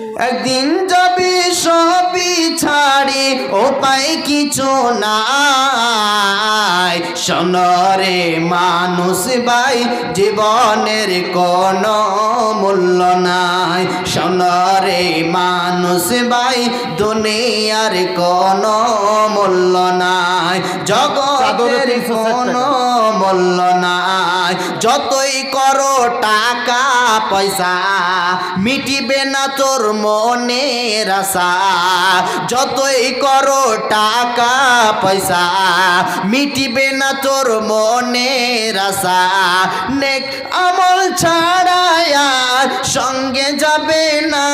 Ooh. একদিন যাবি সবই ছাড়ি উপায় কিছু নাই। সনরে মানুষ ভাই জীবনের কোনো মূল্য নাই। সনরে মানুষ ভাই দুনিয়ার কোনো মূল্য নাই। জগতের কোনো মূল্য নাই। যতই করো টাকা পয়সা মিটিবে না তোর মনের রাসা যতই করো টাকা, পয়সা, মিটিবে না তোর মনের আশা। নেক আমল ছাড়ায় সঙ্গে যাবে না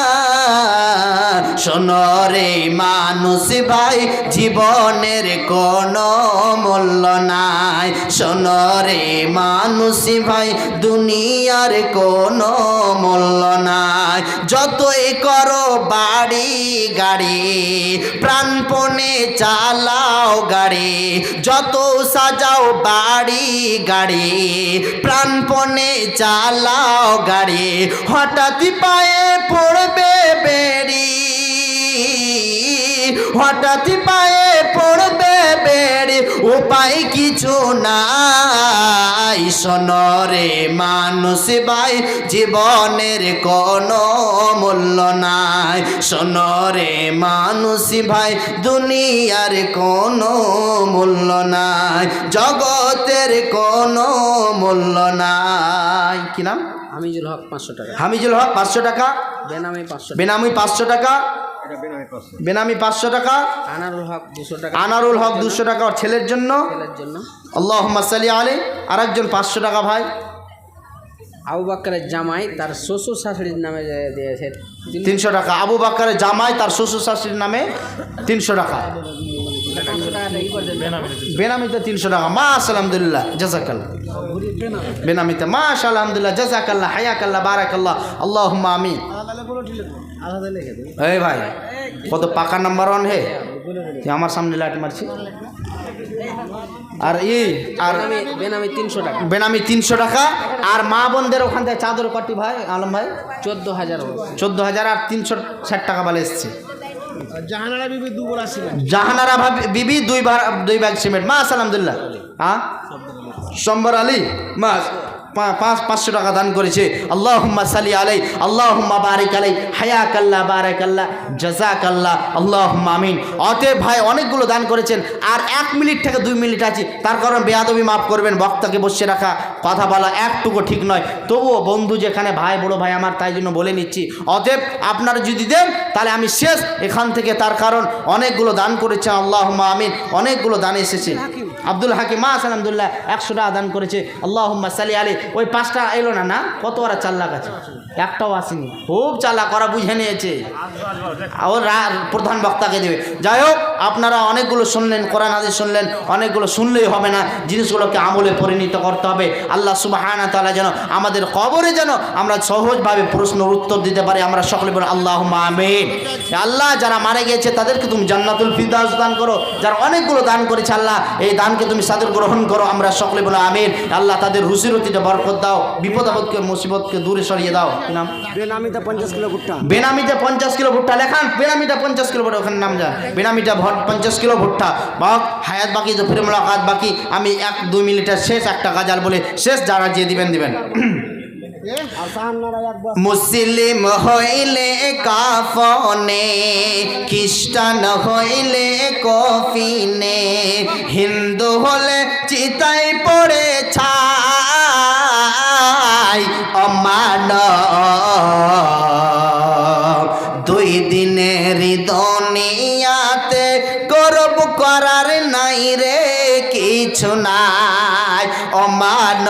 সোনরে মানুষ ভাই, জীবনের কোনো মূল্য নাই। সোনরে মানুষ ভাই, দুনিয়ার কোনো মূল্য নাই। যতই করো বাড়ি, গাড়ি, প্রাণপণে চালাও গাড়ি যত সাজাও বাড়ি, গাড়ি, প্রাণপণে চালাও গাড়ি হঠাৎ পায়ে হঠাৎ পায়ে পড়বে বেড়ি উপায় কিছু নাই। সনরে মানুষ ভাই জীবনের কোনো মূল্য নাই। সনরে মানুষ ভাই দুনিয়ার কোনো মূল্য নাই। জগতের কোনো মূল্য নাই। কি নাম? হামিজুল হক পাঁচশো টাকা। হামিজুল হক পাঁচশো টাকা। বেনামি পাঁচশো বেনামি পাঁচশো টাকা। বেনামি পাঁচশো টাকা আনারুল হক দুশো টাকা। আনারুল হক দুশো টাকা ওর ছেলের জন্য। ছেলের জন্য। আল্লাহ সালি আলী আরেকজন পাঁচশো টাকা ভাই। আবু বাক্কারের জামাই তার শ্বশুর শাশুড়ির নামে দিয়েছে। তিনশো টাকা। আবু বাক্কারের জামাই তার শ্বশুর শাশুড়ির নামে তিনশো টাকা। বেনামিতে তিনশো টাকা। মা আলহামদুলিল্লাহ জাজাকাল্লাহ বেনামিতে মা আলহামদুলিল্লাহ জাজাকাল্লাহ হায়াকাল্লাহ বারাকাল্লাহ। আল্লাহ আমি আলাদা লিখে দেন এই ভাই কত পাকা নাম্বার ওয়ান হে? আমার সামনে লাইট মারছি আর ই আর বেনামি তিনশো টাকা বেনামি তিনশো টাকা আর মা বোনদের ওখান থেকে চাদর কাটি ভাই আলম ভাই? চোদ্দ হাজার চোদ্দ হাজার আর তিনশো ষাট টাকা বলে এসছে। জাহানারা বিবি জাহানারা বিবি দুই দুই ব্যাগ সিমেন্ট। মা আলহামদুলিল্লাহ। হ্যাঁ? সম্বর আলী মা পাঁচ, পাঁচশো টাকা দান করেছে। আল্লাহ সালি আলাই আল্লাহ বারিক আলাই হায়াক আল্লাহ বারাক আল্লাহ জাজাক আল্লাহ আল্লাহ আমিন ভাই, অনেকগুলো দান করেছেন, আর এক মিনিট থেকে দুই মিনিট আছে। তার কারণ বেয়াদবি মাফ করবেন, বক্তাকে বসে রাখা, কথা বলা একটুকু ঠিক নয়। তবুও বন্ধু যেখানে ভাই, বড় ভাই আমার, তাই জন্য বলে নিচ্ছি। অতএব আপনারা যদি দেন, তাহলে আমি শেষ। এখান থেকে তার কারণ অনেকগুলো দান করেছেন আল্লাহ আমিন, অনেকগুলো দান এসেছে। আব্দুল হাকিম মা আলহামদুলিল্লাহ একশো টাকা দান করেছে। আল্লাহ সালি আলী ওই পাঁচটা এলো না না? কত ওরা চাল্লাক আছে? একটাও আসেনি। খুব চাল্লাক ওরা বুঝে নিয়েছে। ওর প্রধান বক্তাকে দেবে। যাই হোক, আপনারা অনেকগুলো শুনলেন, কোরআন আদি শুনলেন, অনেকগুলো শুনলেই হবে না। জিনিসগুলোকে আমলে পরিণত করতে হবে। আল্লাহ সুবাহানা তালা যেন আমাদের কবরে যেন আমরা সহজভাবে প্রশ্নের উত্তর দিতে পারি। আমরা সকলে বলি আল্লাহ আমিন। আল্লাহ যারা মারা গিয়েছে, তাদেরকে তুমি জান্নাতুল ফিরদাউস দান করো। যারা অনেকগুলো দান করেছে, আল্লাহ, এই দানকে তুমি সাদের গ্রহণ করো আমরা সকলে বলো আমিন। আল্লাহ তাদের রুচি রুজিরতিতে বরকত দাও বিপদ আপদকে মুসিবতকে দূরে সরিয়ে দাও। নাম? বেনামিতে পঞ্চাশ কিলো ভুট্টা। বেনামিতে পঞ্চাশ কিলো ভুট্টা লেখান বেনামিটা পঞ্চাশ কিলো ভুট্টা ওখানে নাম যা। বেনামিটা ভট পঞ্চাশ কিলো ভুট্টা। বাক হায়াত বাকি তো ফিরে মোলাকাত বাকি। আমি এক দুই মিনিটের শেষ একটা গাজাল বলে শেষ যারা যে দিবেন দিবেন। মুসলিম হইলে কাফনে, খ্রিস্টান হইলে কফিনে, হিন্দু হলে চিতাই পড়ে ছাই অমান দুই দিনের দুনিয়াতে গরব করার নাই রে, কিছু নাই অমান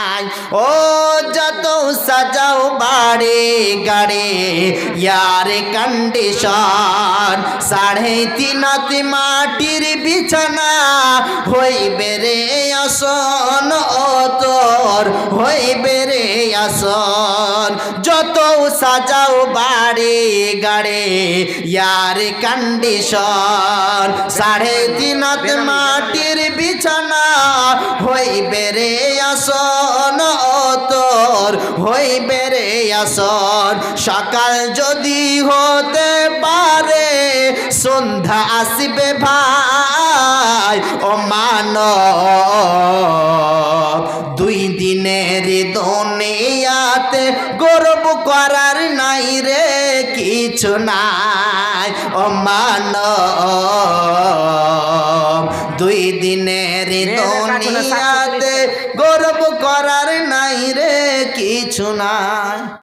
নাই। ও, যত সাজাও বাড়ি গাড়ি, ইয়ার কন্ডিশন সাড়ে তিনাতে মাটির বিছানা হইবে রে আসন, ও তোর হইবে রে আসন। যত সাজাও বাড়ি গাড়ি, ইয়ার কন্ডিশন সাড়ে তিনাত মাটির বিছানা হইবে রে আসন। তোর হইবে রে আসন সকাল যদি হতে পারে, সন্ধ্যা আসবে ভাই, ও মানব। দুই দিনের দুনিয়াতে গর্ব করার নাই রে, কিছু নাই, ও মানব। দুই দিনের দুনিয়াতে শোনায়